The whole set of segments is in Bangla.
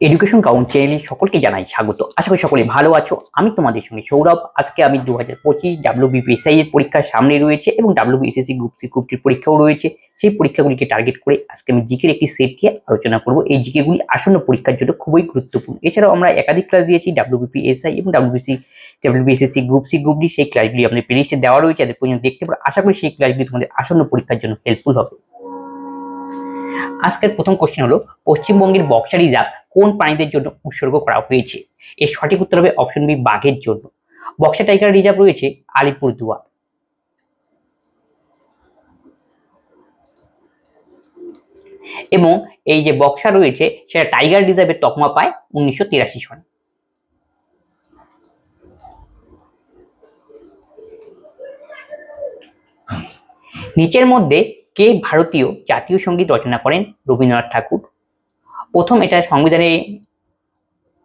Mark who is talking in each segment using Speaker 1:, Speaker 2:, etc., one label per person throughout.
Speaker 1: এডুকেশন কাউন্সিলে সকলকে জানাই স্বাগত। আশা করি সকলে ভালো আছো। আমি তোমাদের সঙ্গে সৌরভ। আজকে আমি দু হাজার পঁচিশ ডাব্লিউবিপিএসআই এর পরীক্ষা সামনে রয়েছে এবং ডাব্লিউবিএসএসসি গ্রুপ সি গ্রুপটির পরীক্ষাও রয়েছে। সেই পরীক্ষাগুলিকে টার্গেট করে আজকে আমি জিকের একটি সেট নিয়ে আলোচনা করব। এই জিকেগুলি আসন্ন পরীক্ষার জন্য খুবই গুরুত্বপূর্ণ। এছাড়াও আমরা একাধিক ক্লাস দিয়েছি ডাব্লিউবিপিএসআই এবং WBC WBSSC group C group D সেই ক্লাসগুলি আমাদের প্লেলিস্টে দেওয়া রয়েছে। তাদের পর্যন্ত দেখতে পারো। আশা করি সেই ক্লাসগুলি তোমাদের আসন্ন পরীক্ষার জন্য হেল্পফুল হবে। আজকের প্রথম কোশ্চেন হলো, পশ্চিমবঙ্গের বক্সা রিজার্ভ কোন প্রাণীদের জন্য উৎসর্গ করা হয়েছে? এর সঠিক উত্তর হবে অপশন বি বাঘের জন্য। বক্সা টাইগার রিজার্ভ রয়েছে আলিপুরদুয়ার এবং এই যে বক্সা রয়েছে, সেটা টাইগার রিজার্ভের তকমা পায় উনিশশো তিরাশি সনে। নিচের মধ্যে কে ভারতীয় জাতীয় সংগীত রচনা করেন রবীন্দ্রনাথ ঠাকুর? প্রথম এটা সংবিধানে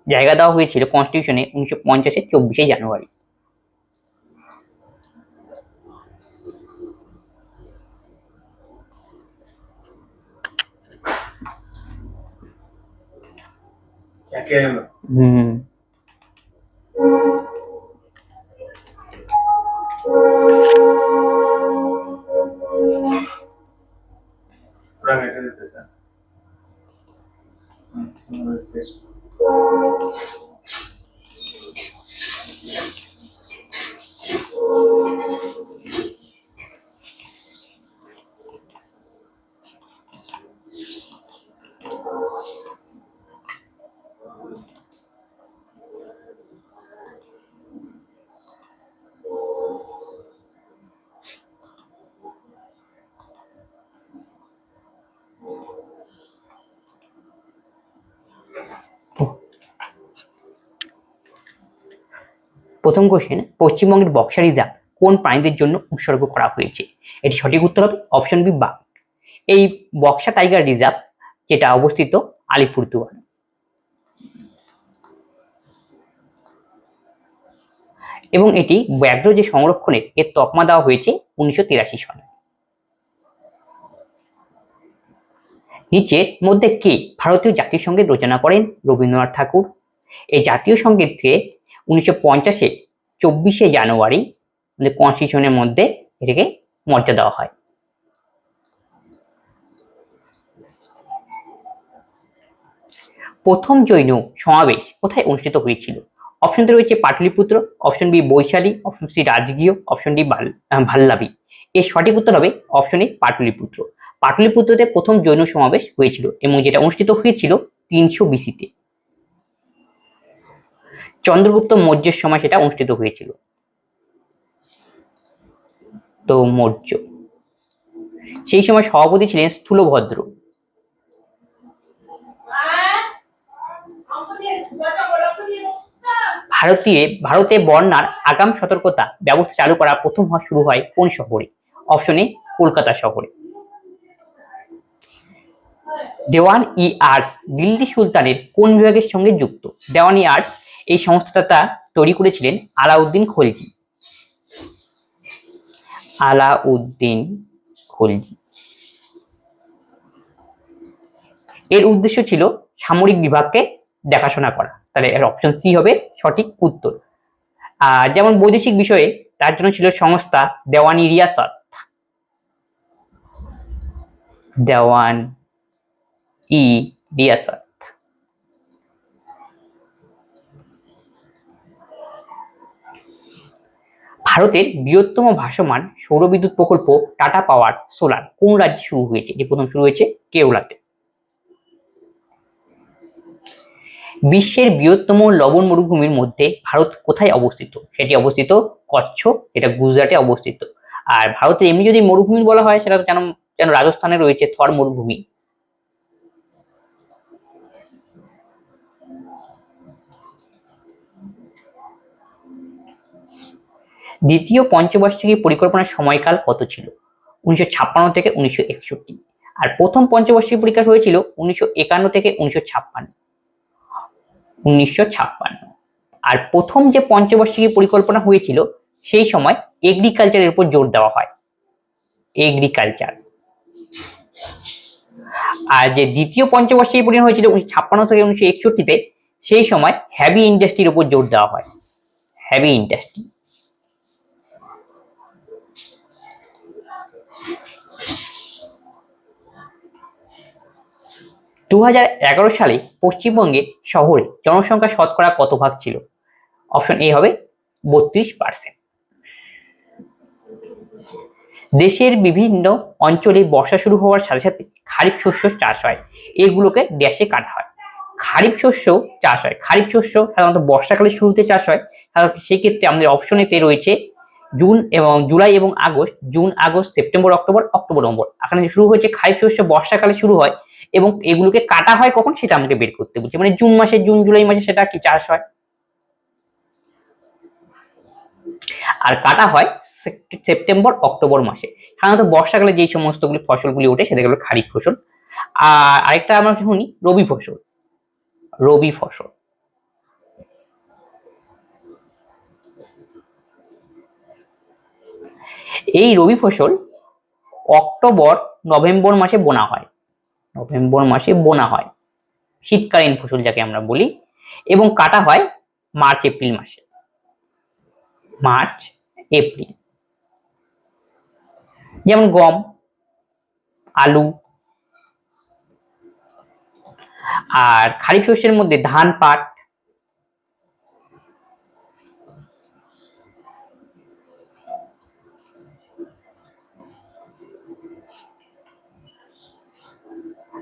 Speaker 1: জায়গা দেওয়া হয়েছিল কনস্টিটিউশনে উনিশশো পঞ্চাশের চব্বিশে জানুয়ারি। হুম।
Speaker 2: Christ.
Speaker 1: প্রথম কোশ্চেন পশ্চিমবঙ্গের বক্সা রিজার্ভ কোন প্রাণীদের জন্য উৎসর্গ করা হয়েছে? এটি সঠিক উত্তর হবে অপশন বি বাঘ। এই বক্সা টাইগার রিজার্ভ যেটা অবস্থিত আলিপুরদুয়ার। এবং এটি ব্যাঘ্র যে সংরক্ষণের এর তকমা দেওয়া হয়েছে উনিশশো তিরাশি সালে নিচের মধ্যে কে ভারতীয় জাতীয় সংগীত রচনা করেন রবীন্দ্রনাথ ঠাকুর? এই জাতীয় সঙ্গীতকে উনিশশো পঞ্চাশে চব্বিশে জানুয়ারি মানে কনস্টিটিউশনের মধ্যে এটাকে মর্যাদা দেওয়া হয়। প্রথম জৈন সমাবেশ কোথায় অনুষ্ঠিত হয়েছিল? অপশনতে রয়েছে Pataliputra option B Vaishali option C Rajgir option D Vallabhi এর সঠিক উত্তর হবে অপশন এ পাটলিপুত্র। পাটলিপুত্রতে প্রথম জৈন সমাবেশ হয়েছিল এবং যেটা অনুষ্ঠিত হয়েছিল তিনশো বিসিতে। চন্দ্রগুপ্ত মৌর্যের সময় সেটা অনুষ্ঠিত হয়েছিল। তো মৌর্য। সেই সময় সভাপতি ছিলেন স্থূলভদ্র। ভারতীয়, ভারতে বন্যার আগাম সতর্কতা ব্যবস্থা চালু করা প্রথম শুরু হয় কোন শহরে? অপশনে কলকাতা শহরে। দেওয়ান ই আর্টস দিল্লি সুলতানের কোন বিভাগের সঙ্গে যুক্ত? দেওয়ান ই আর্টস এই সংস্থাটা তৈরি করেছিলেন আলাউদ্দিন খলজি। আলাউদ্দিন খলজি। এর উদ্দেশ্য ছিল সামরিক বিভাগকে দেখাশোনা করা। তাহলে এর অপশন সি হবে সঠিক উত্তর। আর যেমন বৈদেশিক বিষয়ে, তার জন্য ছিল সংস্থা দেওয়ানি রিয়াসত। দেওয়ান ই রিয়াসত। ভারতের বৃহত্তম ভাসমান সৌরবিদ্যুৎ প্রকল্প টাটা পাওয়ার সোলার কোন রাজ্যে শুরু হয়েছে? যে প্রথম শুরু হয়েছে কেরলাতে। বিশ্বের বৃহত্তম লবণ মরুভূমির মধ্যে ভারত কোথায় অবস্থিত? সেটি অবস্থিত কচ্ছ এটা গুজরাটে অবস্থিত। আর ভারতে এমনি যদি মরুভূমি বলা হয়, সেটা তো যেন যেন রাজস্থানে রয়েছে থর মরুভূমি। দ্বিতীয় পঞ্চবার্ষিকী পরিকল্পনার সময়কাল কত ছিল? উনিশশো ছাপ্পান্ন থেকে উনিশশো একষট্টি। আর প্রথম পঞ্চবার্ষিকী পরীক্ষা হয়েছিল উনিশশো একান্ন থেকে উনিশশো ছাপ্পান্ন। উনিশশো ছাপ্পান্ন। আর প্রথম যে পঞ্চবার্ষিকী পরিকল্পনা হয়েছিল, সেই সময় এগ্রিকালচারের উপর জোর দেওয়া হয়। এগ্রিকালচার আর যে দ্বিতীয় পঞ্চবর্ষে পরিণত হয়েছিল উনিশশো ছাপ্পান্ন থেকে উনিশশো একষট্টিতে, সেই সময় হ্যাভি ইন্ডাস্ট্রির উপর জোর দেওয়া হয়। হ্যাভি ইন্ডাস্ট্রি দু হাজার এগারো সালে পশ্চিমবঙ্গে শহরে জনসংখ্যা শতকরা কত ভাগ ছিল? অপশন এ হবে বত্রিশ পার্সেন্ট দেশের বিভিন্ন অঞ্চলে বর্ষা শুরু হওয়ার সাথে সাথে খারিফ শস্য চাষ হয়। এগুলোকে ড্যাশে কাটা হয়। খারিফ শস্য চাষ হয়। খারিফ শস্য সাধারণত বর্ষাকালের শুরুতে চাষ হয়। সেক্ষেত্রে আমাদের অপশনেতে রয়েছে জুন এবং জুলাই এবং August, June, August, September, October October, November. এখানে শুরু হয়েছে খারিফ শস্য বর্ষাকালে শুরু হয় এবং এগুলোকে কাটা হয় কখন সেটা আমাকে বের করতে বলছে। মানে জুন মাসে, জুন, জুলাই মাসে সেটা কি চাষ হয়? আর কাটা হয় সেপ্টেম্বর, অক্টোবর মাসে। সাধারণত বর্ষাকালে যেই সমস্তগুলি ফসলগুলি ওঠে সেটা সেগুলো খারিফ ফসল। আর আরেকটা আমরা শুনি রবি ফসল। রবি ফসল। এই রবি ফসল অক্টোবর, নভেম্বর মাসে বোনা হয়। নভেম্বর মাসে বোনা হয়। শীতকালীন ফসল যাকে আমরা বলি এবং কাটা হয় মার্চ, এপ্রিল মাসে। March, April. যেমন গম, আলু আর খারিফ শস্যের মধ্যে ধান, পাট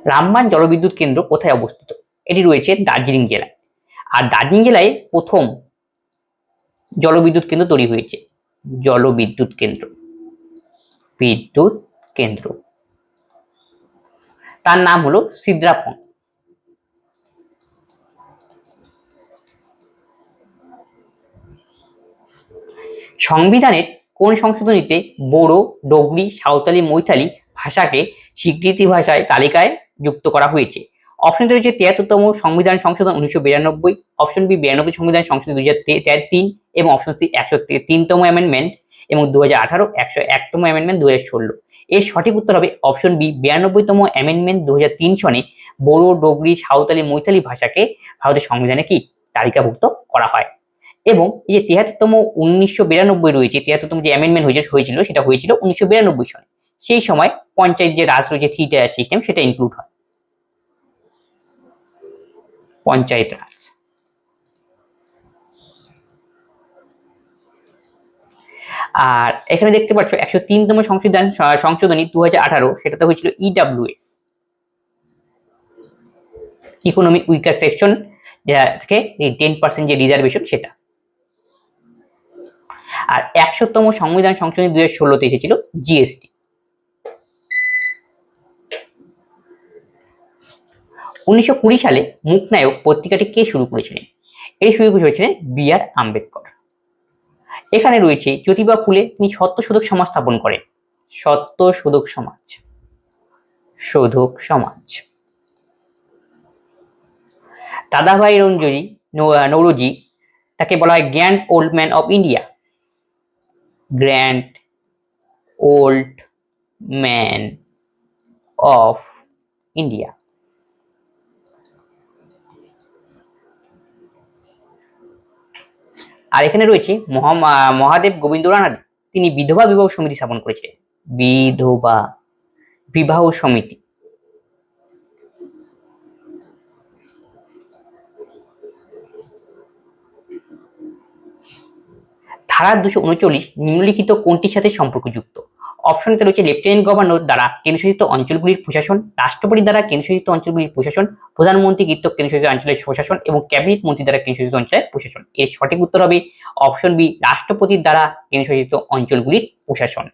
Speaker 1: রামবান জলবিদ্যুৎ কেন্দ্র কোথায় অবস্থিত? এটি রয়েছে দার্জিলিং জেলায়। আর দার্জিলিং জেলায় প্রথম জলবিদ্যুৎ কেন্দ্র তৈরি হয়েছে। জলবিদ্যুৎ কেন্দ্র। বিদ্যুৎ কেন্দ্র। তার নাম হলো সিদ্রাপন। সংবিধানের কোন সংশোধনীতে বোড়ো, ডোগরি, সাঁওতালি, মৈথালি ভাষাকে স্বীকৃতি ভাষায় তালিকায় যুক্ত করা হয়েছে। অপশন রয়েছে তিয়াত্তরতম সংবিধান সংশোধন উনিশশো বিরানব্বই অপশন বি বিরানব্বই সংবিধান সংশোধন দুই হাজার তিন এবং অপশন সি একশো তিনতম অ্যামেন্ডমেন্ট এবং দু হাজার আঠারো একশো একতম অ্যামেন্ডমেন্ট দু হাজার ষোলো। এর সঠিক উত্তর হবে অপশন বি বিরানব্বইতম অ্যামেন্ডমেন্ট দু হাজার তিন সনে বড়ো, ডোগরি, সাঁওতালি, মৈথালি ভাষাকে ভারতের সংবিধানে কি তালিকাভুক্ত করা হয়। এবং এই যে তিয়াত্তরতম উনিশশো বিরানব্বই রয়েছে, তিয়াত্তরতম যে অ্যামেন্ডমেন্ট হয়েছে হয়েছিল, সেটা হয়েছিল উনিশশো বিরানব্বই সনে। সেই সময় পঞ্চায়েত যে রাজ রয়েছে থ্রি টায়ার সিস্টেম সেটা ইনক্লুড হয়। পঞ্চায়েত রাজ। আর এখানে দেখতে পাচ্ছ একশো তিনতম সংশোধন সংশোধনী দু হাজার আঠারো, সেটাতে হয়েছিল ইডাব্লিউএস ইকোনমিক উইকার সেকশন যেটা থেকে টেন পার্সেন্ট যে রিজার্ভেশন সেটা। আর একশোতম সংবিধান সংশোধনী দুই হাজার ষোলোতে এসেছিল জিএসটি উনিশশো কুড়ি সালে মুখনায়ক পত্রিকাটি কে শুরু করেছিলেন? এই শুরু করেছিলেন বি আর আম্বেদকর। এখানে রয়েছে জ্যোতিবা ফুলে তিনি সত্য শোধক সমাজ স্থাপন করেন। সত্য শোধক সমাজ। শোধক সমাজ। দাদাভাই রঞ্জনী, নৌ- নৌরজি, তাকে বলা হয় grand old man of India. Grand old man of India. আর এখানে রয়েছে মহা- মহাদেব গোবিন্দ রানার। তিনি বিধবা বিবাহ সমিতি স্থাপন করেছিলেন। বিধবা বিবাহ সমিতি। ধারা দুশো উনচল্লিশ নিম্নলিখিত কোনটির সাথে সম্পর্কযুক্ত? অপশনতে রয়েছে লেফটেন্যান্ট গভর্নর দ্বারা কেন্দ্রশাসিত অঞ্চলগুলির প্রশাসন, রাষ্ট্রপতি দ্বারা কেন্দ্রশাসিত অঞ্চলগুলির প্রশাসন, প্রধানমন্ত্রী কর্তৃক কেন্দ্রশাসিত অঞ্চলের প্রশাসন এবং ক্যাবিনেট মন্ত্রী দ্বারা কেন্দ্রশাসিত অঞ্চলের প্রশাসন। এর সঠিক উত্তর হবে অপশন বি রাষ্ট্রপতির দ্বারা কেন্দ্রশাসিত অঞ্চলগুলির প্রশাসন।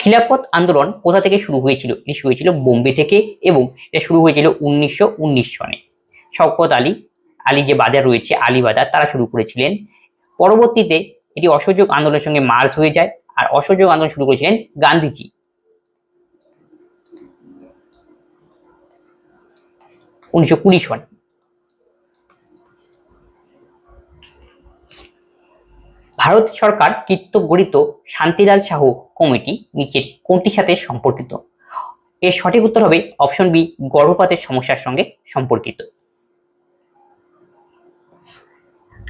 Speaker 1: খিলাফত আন্দোলন কোথা থেকে শুরু হয়েছিল? এটি শুরু হয়েছিল বোম্বে থেকে এবং এটা শুরু হয়েছিল উনিশশো উনিশ সনে। শওকত আলী আলী যে বাজার রয়েছে আলী বাজার তারা শুরু করেছিলেন। পরবর্তীতে এটি অসহযোগ আন্দোলনের সঙ্গে মার্চ হয়ে যায়। আর অসহযোগ আন্দোলন শুরু করেছিলেন গান্ধীজি। উনিশশো কুড়ি সনে। ভারত সরকার কৃত্য গঠিত শান্তিলাল সাহু কমিটি নিচের কোনটির সাথে সম্পর্কিত? এর সঠিক উত্তর হবে অপশন বি গর্ভপাতের সমস্যার সঙ্গে সম্পর্কিত।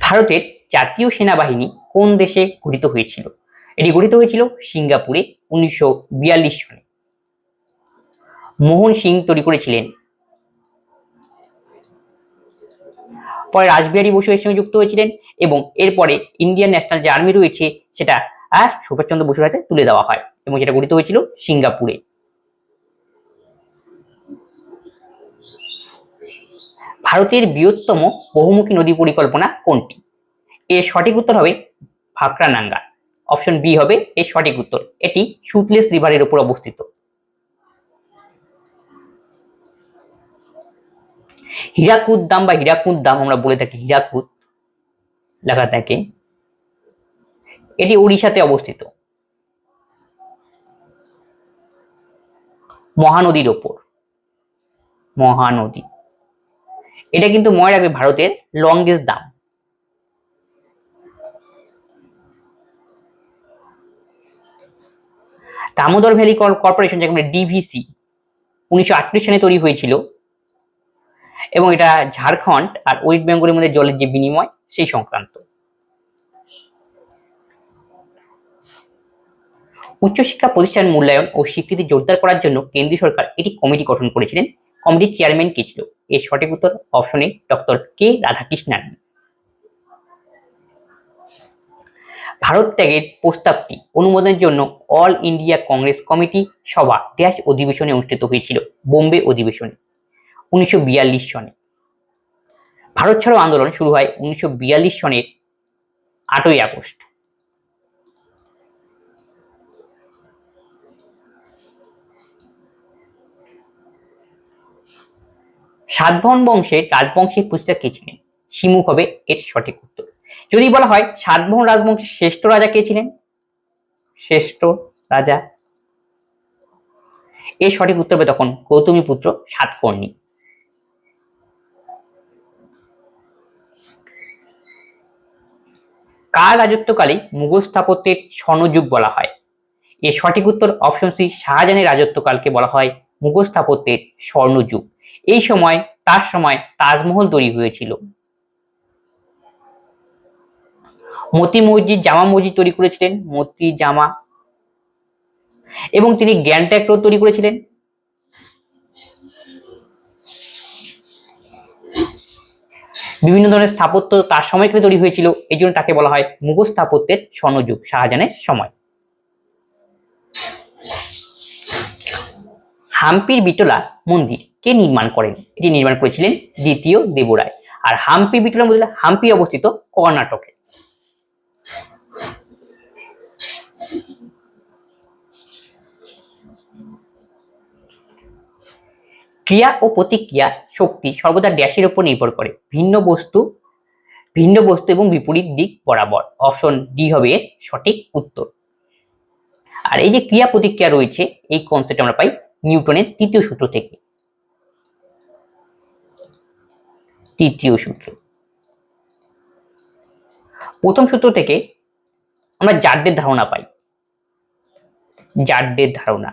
Speaker 1: ভারতের জাতীয় সেনাবাহিনী কোন দেশে গঠিত হয়েছিল? এটি গঠিত হয়েছিল সিঙ্গাপুরে উনিশশো সনে। মোহন সিং তৈরি করেছিলেন। পরে রাসবিহারী বসু এর সঙ্গে যুক্ত হয়েছিলেন এবং এরপরে ইন্ডিয়ান ন্যাশনাল যে আর্মি রয়েছে সেটা আর সুভাষচন্দ্র বসুর হাতে তুলে দেওয়া হয় এবং যেটা গঠিত হয়েছিল সিঙ্গাপুরে। ভারতের বৃহত্তম বহুমুখী নদী পরিকল্পনা কোনটি? এর সঠিক উত্তর হবে ভাকরানাঙ্গা। অপশন বি হবে এর সঠিক উত্তর। এটি সুতলেস রিভারের উপর অবস্থিত। হীরাকুদ দাম বা হীরাকুদ দাম আমরা বলে থাকি হীরাকুদ লেখা থাকে এটি উড়িষ্যাতে অবস্থিত। মহানদীর ওপর। মহানদী। এটা কিন্তু মনে রাখবে ভারতের longest dam Damodar valley corporation আমরা ডিভিসি উনিশশো আটত্রিশ সালে তৈরি হয়েছিল। এবং এটা ঝাড়খণ্ড আর ওয়েস্ট বেঙ্গলের মধ্যে জলের যে বিনিময়, সেই সংক্রান্ত। উচ্চশিক্ষা প্রতিষ্ঠান মূল্যায়ন ও স্বীকৃতি জোরদার করার জন্য কেন্দ্রীয় সরকার একটি কমিটি গঠন করেছিলেন। কমিটির চেয়ারম্যান কে ছিল? এর সঠিক উত্তর অপশনে ডক্টর কে রাধাকৃষ্ণন ভারত ত্যাগের প্রস্তাবটি অনুমোদনের জন্য অল ইন্ডিয়া কংগ্রেস কমিটি সভা ড্যাশ অধিবেশনে অনুষ্ঠিত হয়েছিল, বোম্বে অধিবেশনে, উনিশশো বিয়াল্লিশ সনে। ভারত ছাড়ো আন্দোলন শুরু হয় উনিশশো বিয়াল্লিশ সনের আটই আগস্ট। সাতবাহন বংশের রাজবংশের প্রতিষ্ঠা কে ছিলেন? শিমুখ হবে এর সঠিক উত্তর। যদি বলা হয় সাতবাহন রাজবংশের শ্রেষ্ঠ রাজা কে ছিলেন? শ্রেষ্ঠ রাজা। এর সঠিক উত্তর হবে তখন গৌতমী পুত্র সাতকর্ণী। কার রাজত্বকালে মুঘল স্থাপত্যের স্বর্ণযুগ বলা হয়? এর সঠিক উত্তর অপশন সি শাহজাহানের রাজত্বকালকে বলা হয় মুঘল স্থাপত্যের স্বর্ণযুগ। এই সময়, তার সময় তাজমহল তৈরি হয়েছিল। মতি মসজিদ, জামা মসজিদ তৈরি করেছিলেন, মতি, জামা। এবং তিনি গ্যান্ট্যাক রোড তৈরি করেছিলেন। বিভিন্ন ধরনের স্থাপত্য তার সময়কালে তৈরি হয়েছিল, এই জন্য তাকে বলা হয় মুঘল স্থাপত্যের স্বর্ণযুগ, শাহজাহানের সময়। হাম্পির বিটলা মন্দির কে নির্মাণ করেন? এটি নির্মাণ করেছিলেন দ্বিতীয় দেবরায়। আর হাম্পি বিটলা মন্দির হাম্পি অবস্থিত কর্ণাটকে। ক্রিয়া ও প্রতিক্রিয়া শক্তি সর্বদা ড্যাশের উপর নির্ভর করে। ভিন্ন বস্তু ভিন্ন বস্তু এবং বিপরীত দিক বরাবর। অপশন ডি হবে এর সঠিক উত্তর। আর এই যে ক্রিয়া প্রতিক্রিয়া রয়েছে, এই কনসেপ্ট আমরা পাই নিউটনের তৃতীয় সূত্র থেকে। তৃতীয় সূত্র। প্রথম সূত্র থেকে আমরা জাড্ডের ধারণা পাই। জাড্ডের ধারণা।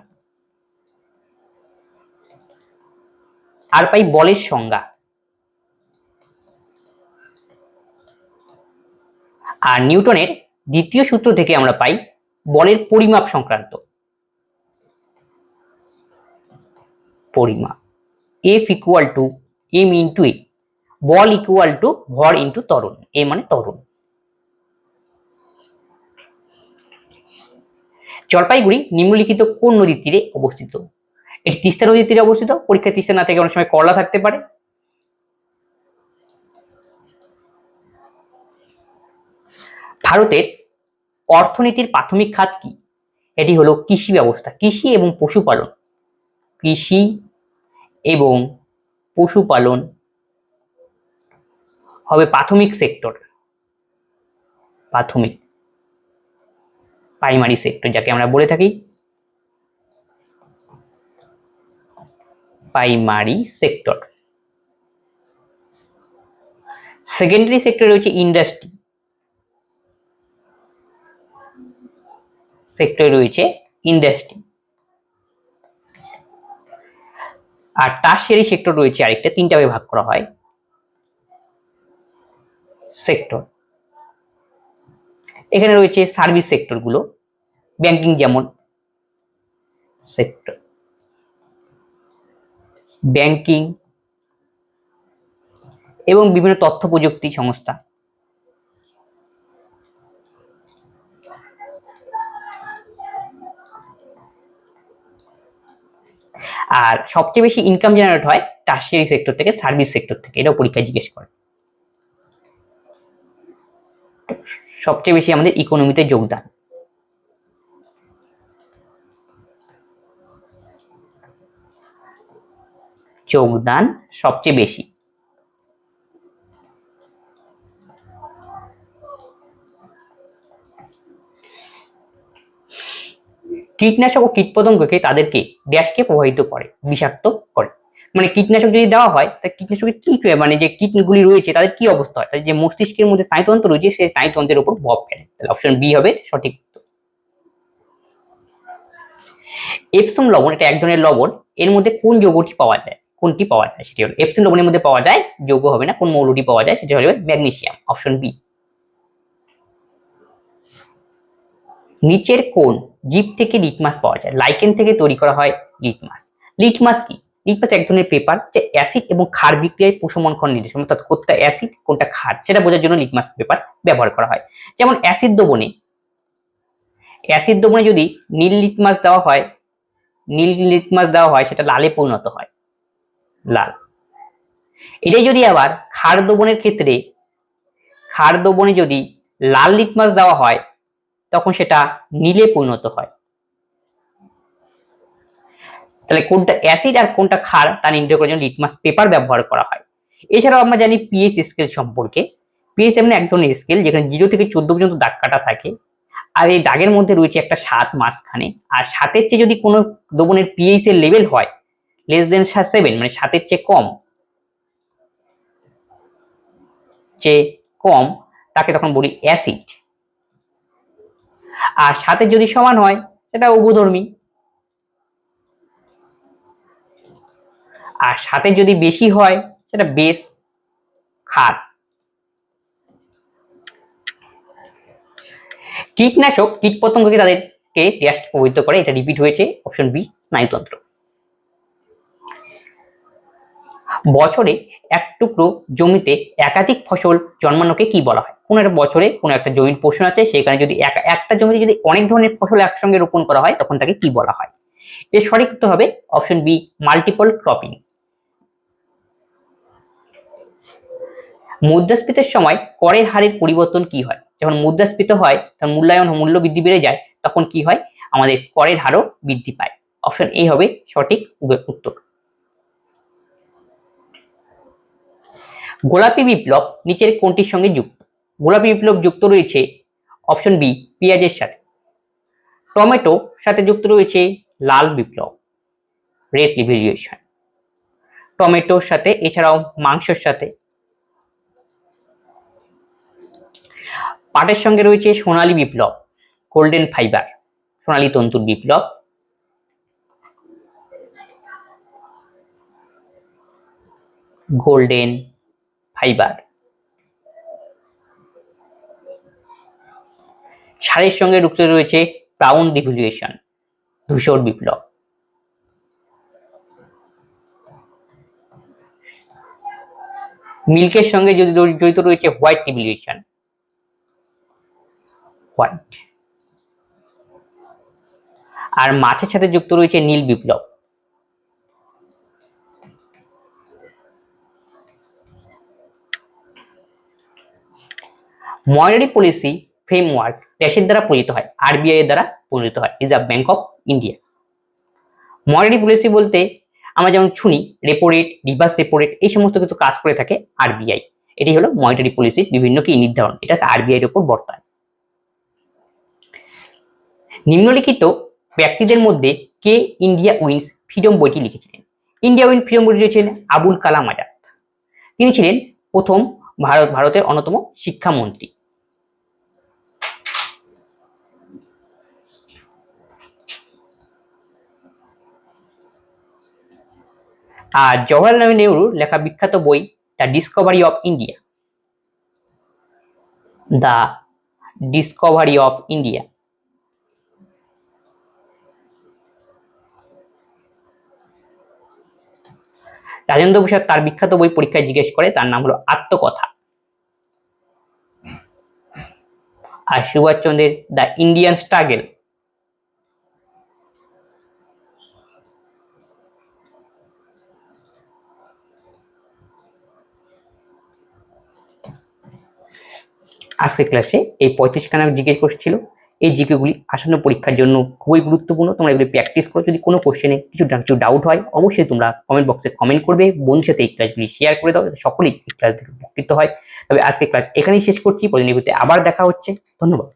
Speaker 1: আর পাই বলের সংজ্ঞা। আর নিউটনের দ্বিতীয় সূত্র থেকে আমরা পাই বলের পরিমাপ সংক্রান্ত। পরিমাপ। F equal to M into A ball equal to ভর ইন্টু ত্বরণ। এ মানে ত্বরণ। জলপাইগুড়ি নিম্নলিখিত কোন নদীর তীরে অবস্থিত? এটি তিস্তা নদীর তীরে অবস্থিত। পরীক্ষা তিস্তা না থেকে অনেক সময় করলা থাকতে পারে। ভারতের অর্থনীতির প্রাথমিক খাত কি? এটি হলো কৃষি ব্যবস্থা, কৃষি এবং পশুপালন। কৃষি এবং পশুপালন হবে প্রাথমিক সেক্টর। প্রাথমিক প্রাইমারি সেক্টর যাকে আমরা বলে থাকি। প্রাইমারি সেক্টর সেকেন্ডারি সেক্টর রয়েছে ইন্ডাস্ট্রি সেক্টর রয়েছে ইন্ডাস্ট্রি আর টার্সিয়ারি সেক্টর রয়েছে আরেকটা, তিনটা ভাবে ভাগ করা হয়। সেক্টর এখানে রয়েছে সার্ভিস সেক্টরগুলো ব্যাংকিং যেমন সেক্টর ব্যাংকিং এবং বিভিন্ন তথ্য প্রযুক্তি সংস্থা। আর সবচেয়ে বেশি ইনকাম জেনারেট হয় টার্সিয়ারি সেক্টর থেকে সার্ভিস সেক্টর থেকে, এটাও পরীক্ষায় জিজ্ঞেস করে। সবচেয়ে বেশি আমাদের ইকোনমিতে যোগদান। যোগদান সবচেয়ে বেশি। কীটনাশক ও কীটপতঙ্গকে তাদেরকে ড্যাশকে প্রভাবিত করে, বিষাক্ত করে। মানে কীটনাশক যদি দেওয়া হয়, তা কীটনাশকের কি মানে যে কীটগুলি রয়েছে, তাদের কি অবস্থা হয়? তাদের যে মস্তিষ্কের মধ্যে স্নায়ুতন্ত্র রয়েছে, সেই স্নায়ুতন্ত্রের উপর প্রভাব ফেলে। তাহলে অপশন বি হবে সঠিক। এপসম লবণ, এটা এক ধরনের লবণ, এর মধ্যে কোন যৌগটি পাওয়া যায়? কোনটি পাওয়া যায়? সেটি হলো এপসম লবণের মধ্যে পাওয়া যায়, যৌগ হবে না। কোন মৌলটি পাওয়া যায়? সেটি হবে ম্যাগনেসিয়াম অপশন বি নিচের কোন জীব থেকে লিটমাস পাওয়া যায়। লাইকেন থেকে তৈরি করা হয় লিটমাস। লিটমাস কি? লিটমাস এক ধরনের পেপার যে অ্যাসিড এবং ক্ষার বিক্রিয়ায় প্রশমনক্ষণ নির্দেশ অর্থাৎ কোনটা অ্যাসিড কোনটা ক্ষার, সেটা বোঝার জন্য লিটমাস পেপার ব্যবহার করা হয়। যেমন অ্যাসিড দ্রবণে অ্যাসিড দ্রবণে যদি নীল লিটমাস দেওয়া হয়, নীল লিটমাস দেওয়া হয়, সেটা লালে পরিণত হয়। লাল। এটাই যদি আবার ক্ষার দ্রবণের ক্ষেত্রে, ক্ষার দ্রবণে যদি লাল লিটমাস দেওয়া হয়, তখন সেটা নীলে পরিণত হয়। তাহলে কোনটা অ্যাসিড আর কোনটা ক্ষার, তা নির্ণয় করার জন্য লিটমাস পেপার ব্যবহার করা হয়। এছাড়াও আমরা জানি পিএইচ স্কেল সম্পর্কে। পিএইচ এমন এক ধরনের স্কেল যেখানে জিরো থেকে চোদ্দ পর্যন্ত দাগ কাটা থাকে। আর এই দাগের মধ্যে রয়েছে একটা সাত মাঝখানে আর সাতের চেয়ে যদি কোনো দ্রবণের পিএইচ এর লেভেল হয় লেস দেন সেভেন মানে সাতের চেয়ে কম যে কম, তাকে তখন বলি অ্যাসিড আর সাথে যদি সমান হয়, সেটা উভধর্মী আর সাথে যদি বেশি হয়, সেটা বেশ খাদ। কীটনাশক কীটপতঙ্গকে তাদেরকে টেস্ট প্রভাবিত করে, এটা রিপিট হয়েছে অপশন বি স্নায়ুতন্ত্র। বছরে এক টুকরো জমিতে একাধিক ফসল জন্মানোকে কি বলা হয়? কোনো একটা বছরে কোনো একটা জমির পোষণ আছে, সেখানে যদি এক- একটা জমিতে যদি অনেক ধরনের ফসল একসঙ্গে রোপণ করা হয়, তখন তাকে কি বলা হয়? এর সঠিক উত্তর হবে অপশন বি মাল্টিপল ক্রপিং মুদ্রাস্ফীতির সময় করের হারের পরিবর্তন কি হয়? যখন মুদ্রাস্ফীত হয়, তখন মূল্যায়ন মূল্য বৃদ্ধি বেড়ে যায়, তখন কি হয়? আমাদের করের হারও বৃদ্ধি পায়। অপশন এ হবে সঠিক উত্তর। গোলাপি বিপ্লব নিচের কোনটির সঙ্গে যুক্ত? গোলাপি বিপ্লব যুক্ত রয়েছে অপশন বি পেঁয়াজের সাথে। টমেটো সাথে যুক্ত রয়েছে লাল বিপ্লব রেড রিভলিউশন টমেটোর সাথে, এছাড়াও মাংসের সাথে। পাটের সঙ্গে রয়েছে সোনালী বিপ্লব গোল্ডেন ফাইবার সোনালী তন্তুর বিপ্লব। Golden fibre. সারের সঙ্গে যুক্ত রয়েছে ব্রাউন রিভলিউশন ধূসর বিপ্লব। মিল্কের সঙ্গে যদি জড়িত রয়েছে হোয়াইট রিভলিউশন হোয়াইট। আর মাছের সাথে যুক্ত রয়েছে নীল বিপ্লব। মনিটারি পলিসি ফ্রেমওয়ার্ক দেশের দ্বারা পরিচিত হয় আরবিআই এর দ্বারা পরিচিত হয় Reserve Bank of India monetary policy বলতে আমরা যেমন শুনি repo rate reverse repo rate এই সমস্ত কিছু কাজ করে থাকে আরবিআই এটি হলো মনিটারি পলিসির বিভিন্ন কি নির্ধারণ, এটা আরবিআই এর উপর বর্তায়। নিম্নলিখিত ব্যক্তিদের মধ্যে কে ইন্ডিয়া উইন্স ফ্রিডম বইটি লিখেছিলেন? ইন্ডিয়া উইন ফ্রিডম বইটি লিখেছিলেন আবুল কালাম আজাদ। তিনি ছিলেন প্রথম ভারত, ভারতের অন্যতম শিক্ষামন্ত্রী। আর জওয়াহরলাল নেহরুর লেখা বিখ্যাত বই, the discovery of India. The discovery of India. Rajendra Prasad তার বিখ্যাত বই পরীক্ষায় জিজ্ঞেস করে, তার নাম হলো আত্মকথা। আর সুভাষচন্দ্রের দ্য ইন্ডিয়ান স্ট্রাগেল। আজকের ক্লাসে এই পঁয়ত্রিশ খানা জিজ্ঞেস করছিল এই জিকেগুলি আসন্ন পরীক্ষার জন্য খুবই গুরুত্বপূর্ণ। তোমরা এগুলি প্র্যাকটিস করো। যদি কোনো কোশ্চেনে কিছু কিছু ডাউট হয়, অবশ্যই তোমরা কমেন্ট বক্সে কমেন্ট করবে। বন্ধুর সাথে এই ক্লাসগুলি শেয়ার করে দাও। সকলেই এই ক্লাস থেকে উপকৃত হয়। তবে আজকে ক্লাস এখানেই শেষ করছি। প্রতিনিধিতে আবার দেখা হচ্ছে। ধন্যবাদ।